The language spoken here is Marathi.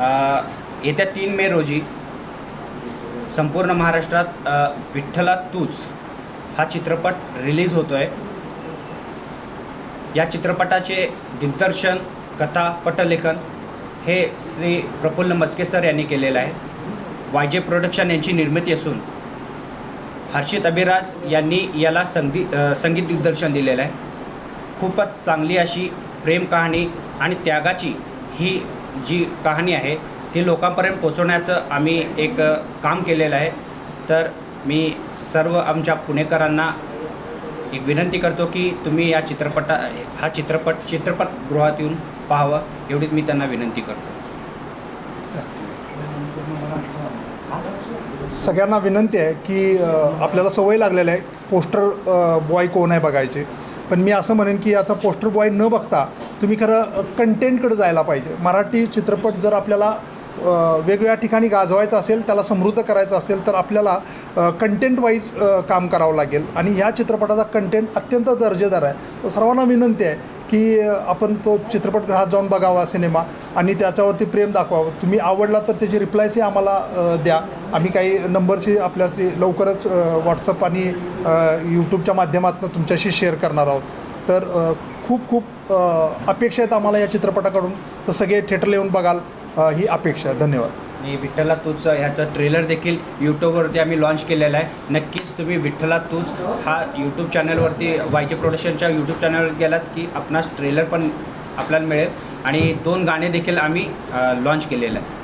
येत्या तीन मे रोजी संपूर्ण महाराष्ट्रात विठ्ठला तूच हा चित्रपट रिलीज होतो आहे या चित्रपटाचे दिग्दर्शन कथा पटलेखन हे श्री प्रफुल्ल मस्के सर यांनी केलेलं आहे. वाय जे प्रोडक्शन यांची निर्मिती असून हर्षित अभिराज यांनी याला संगी संगीत दिग्दर्शन दिलेलं आहे. खूपच चांगली अशी प्रेम कहाणी आणि त्यागाची ही जी कहाणी आहे ती लोकांपर्यंत पोचवण्याचं आम्ही एक काम केलेलं आहे. तर मी सर्व आमच्या पुणेकरांना एक विनंती करतो की तुम्ही या चित्रपटा हा चित्रपट चित्रपटगृहात येऊन पाहावं एवढीच मी त्यांना विनंती करतो. सगळ्यांना विनंती आहे की आपल्याला सवय लागलेली आहे पोस्टर बॉय कोण आहे बघायचे. पण मी असं म्हणेन की याचा पोस्टर बॉय न बघता तुम्ही खरं कंटेंटकडे जायला पाहिजे. मराठी चित्रपट जर आपल्याला वेगवेगळ्या ठिकाणी गाजवायचं असेल त्याला समृद्ध करायचं असेल तर आपल्याला कंटेंट वाईज काम करावं लागेल. आणि ह्या चित्रपटाचा कंटेंट अत्यंत दर्जेदार आहे. तर सर्वांना विनंती आहे की आपण तो चित्रपटगृहात जाऊन बघावा सिनेमा आणि त्याच्यावरती प्रेम दाखवावं. तुम्ही आवडला तर त्याची रिप्लायसही आम्हाला द्या. आम्ही काही नंबरशी आपल्याशी लवकरच व्हॉट्सअप आणि यूट्यूबच्या माध्यमातून तुमच्याशी शेअर करणार आहोत. तर खूप खूप अपेक्षा आहेत आम्हाला या चित्रपटाकडून. तर सगळे थिएटरला येऊन बघाल ही अपेक्षा धन्यवाद. मी विठ्ठला तूच ह्याचं ट्रेलर देखील यूट्यूबवरती आम्ही लॉन्च केलेला आहे. नक्कीच तुम्ही विठ्ठला तूच हा यूट्यूब चॅनलवरती वायजे प्रोडक्शनच्या यूट्यूब चॅनलवर गेलात की आपणास ट्रेलर पण आपल्याला मिळेल. आणि दोन गाणे देखील आम्ही लॉन्च केलेलं आहे